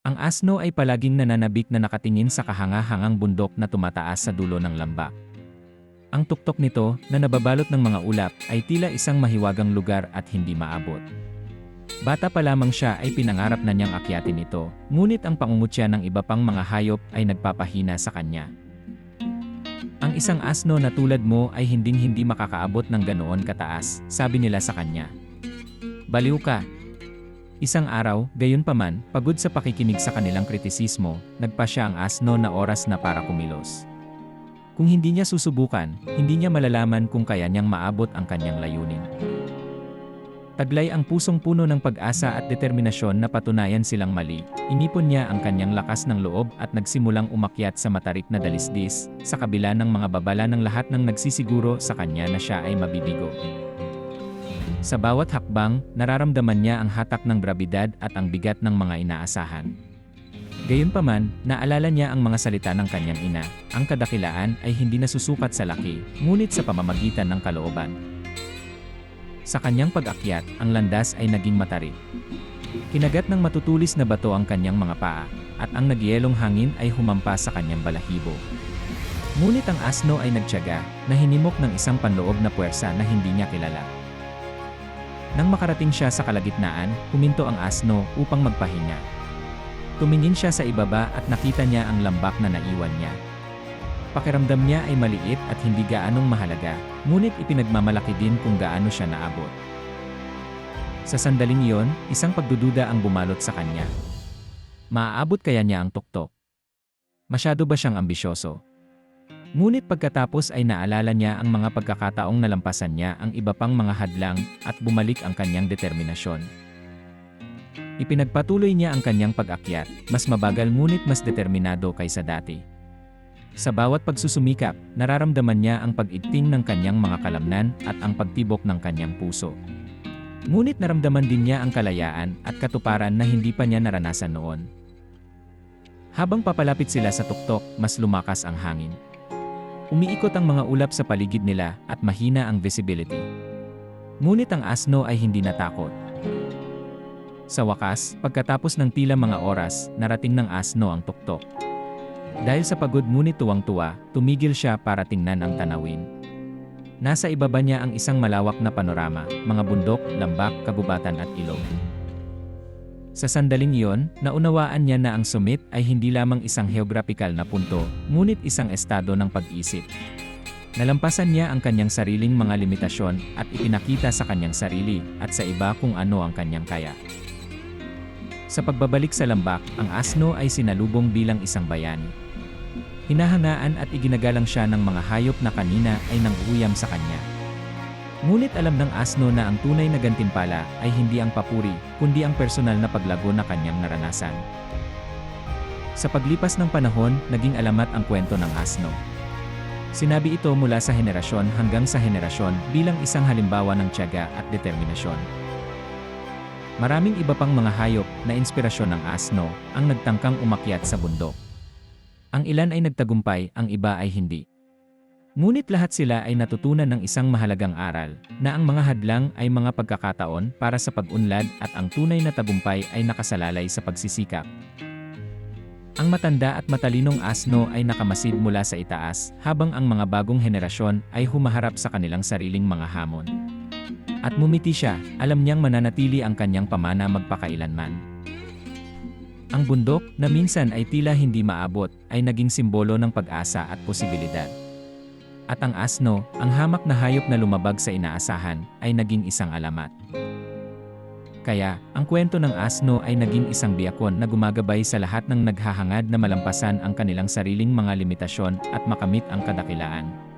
Ang asno ay palaging nananabik na nakatingin sa kahanga-hangang bundok na tumataas sa dulo ng lambak. Ang tuktok nito, na nababalot ng mga ulap, ay tila isang mahiwagang lugar at hindi maabot. Bata pa lamang siya ay pinangarap na niyang akyatin ito, ngunit ang pangungutya ng iba pang mga hayop ay nagpapahina sa kanya. Ang isang asno na tulad mo ay hinding-hindi makakaabot ng ganoon kataas, sabi nila sa kanya. Baliw ka. Isang araw, gayon paman, pagod sa pakikinig sa kanilang kritisismo, nagpa siya ang asno na oras na para kumilos. Kung hindi niya susubukan, hindi niya malalaman kung kaya niyang maabot ang kanyang layunin. Taglay ang pusong puno ng pag-asa at determinasyon na patunayan silang mali. Inipon niya ang kanyang lakas ng loob at nagsimulang umakyat sa matarik na dalisdis, sa kabila ng mga babala ng lahat ng nagsisiguro sa kanya na siya ay mabibigo. Sa bawat hakbang, nararamdaman niya ang hatak ng grabidad at ang bigat ng mga inaasahan. Gayunpaman, naalala niya ang mga salita ng kanyang ina, ang kadakilaan ay hindi nasusukat sa laki, ngunit sa pamamagitan ng kalooban. Sa kanyang pag-akyat, ang landas ay naging matarik. Kinagat ng matutulis na bato ang kanyang mga paa, at ang nagyelong hangin ay humampa sa kanyang balahibo. Ngunit ang asno ay nagtyaga, na hinimok ng isang panloob na puwersa na hindi niya kilala. Nang makarating siya sa kalagitnaan, huminto ang asno upang magpahinga. Tumingin siya sa ibaba at nakita niya ang lambak na naiwan niya. Pakiramdam niya ay maliit at hindi gaanong mahalaga, ngunit ipinagmamalaki din kung gaano siya naabot. Sa sandaling iyon, isang pagdududa ang bumalot sa kanya. Maaabot kaya niya ang tuktok? Masyado ba siyang ambisyoso? Ngunit pagkatapos ay naalala niya ang mga pagkakataong nalampasan niya ang iba pang mga hadlang at bumalik ang kanyang determinasyon. Ipinagpatuloy niya ang kanyang pag-akyat, mas mabagal ngunit mas determinado kaysa dati. Sa bawat pagsusumikap, nararamdaman niya ang pag-igting ng kanyang mga kalamnan at ang pagtibok ng kanyang puso. Ngunit naramdaman din niya ang kalayaan at katuparan na hindi pa niya naranasan noon. Habang papalapit sila sa tuktok, mas lumakas ang hangin. Umiikot ang mga ulap sa paligid nila at mahina ang visibility. Ngunit ang asno ay hindi natakot. Sa wakas, pagkatapos ng tila mga oras, narating ng asno ang tuktok. Dahil sa pagod ngunit tuwang-tuwa, tumigil siya para tingnan ang tanawin. Nasa ibaba niya ang isang malawak na panorama, mga bundok, lambak, kagubatan at ilog. Sa sandaling iyon, naunawaan niya na ang summit ay hindi lamang isang geographical na punto, ngunit isang estado ng pag-isip. Nalampasan niya ang kanyang sariling mga limitasyon at ipinakita sa kanyang sarili at sa iba kung ano ang kanyang kaya. Sa pagbabalik sa lambak, ang asno ay sinalubong bilang isang bayani. Hinahangaan at iginagalang siya ng mga hayop na kanina ay nanguyam sa kanya. Ngunit alam ng asno na ang tunay na gantimpala ay hindi ang papuri, kundi ang personal na paglago na kanyang naranasan. Sa paglipas ng panahon, naging alamat ang kwento ng asno. Sinabi ito mula sa henerasyon hanggang sa henerasyon bilang isang halimbawa ng tiyaga at determinasyon. Maraming iba pang mga hayop na inspirasyon ng asno ang nagtangkang umakyat sa bundok. Ang ilan ay nagtagumpay, ang iba ay hindi. Ngunit lahat sila ay natutunan ng isang mahalagang aral, na ang mga hadlang ay mga pagkakataon para sa pag-unlad at ang tunay na tagumpay ay nakasalalay sa pagsisikap. Ang matanda at matalinong asno ay nakamasid mula sa itaas, habang ang mga bagong henerasyon ay humaharap sa kanilang sariling mga hamon. At mumiti siya, alam niyang mananatili ang kanyang pamana magpakailanman. Ang bundok, na minsan ay tila hindi maabot, ay naging simbolo ng pag-asa at posibilidad. At ang asno, ang hamak na hayop na lumabag sa inaasahan, ay naging isang alamat. Kaya, ang kwento ng asno ay naging isang biyakon na gumagabay sa lahat ng naghahangad na malampasan ang kanilang sariling mga limitasyon at makamit ang kadakilaan.